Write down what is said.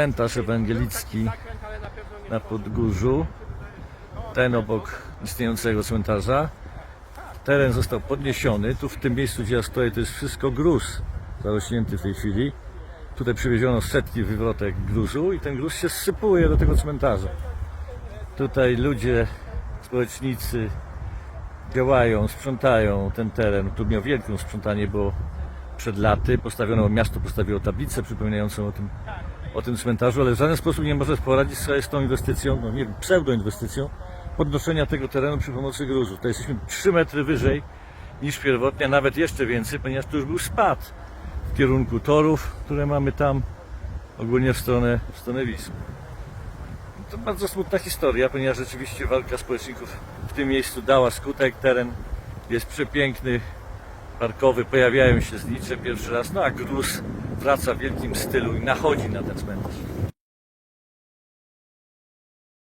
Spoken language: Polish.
cmentarz ewangelicki na Podgórzu, ten obok istniejącego cmentarza. Teren został podniesiony. Tu w tym miejscu, gdzie ja stoję, to jest wszystko gruz zarośnięty w tej chwili. Tutaj przywieziono setki wywrotek gruzu i ten gruz się zsypuje do tego cmentarza. Tutaj ludzie, społecznicy działają, sprzątają ten teren. Tu miał wielką sprzątanie, bo przed laty postawiono, miasto postawiło tablicę przypominającą o tym, o tym cmentarzu, ale w żaden sposób nie może poradzić sobie z tą inwestycją, no nie pseudoinwestycją, podnoszenia tego terenu przy pomocy gruzu. To jesteśmy 3 metry wyżej niż pierwotnie, a nawet jeszcze więcej, ponieważ tu już był spad w kierunku torów, które mamy tam, ogólnie w stronę, w stronę Wisły. To bardzo smutna historia, ponieważ rzeczywiście walka społeczników w tym miejscu dała skutek. Teren jest przepiękny, parkowy, pojawiają się znicze pierwszy raz, no a gruz wraca w wielkim stylu i nachodzi na ten cmentarz.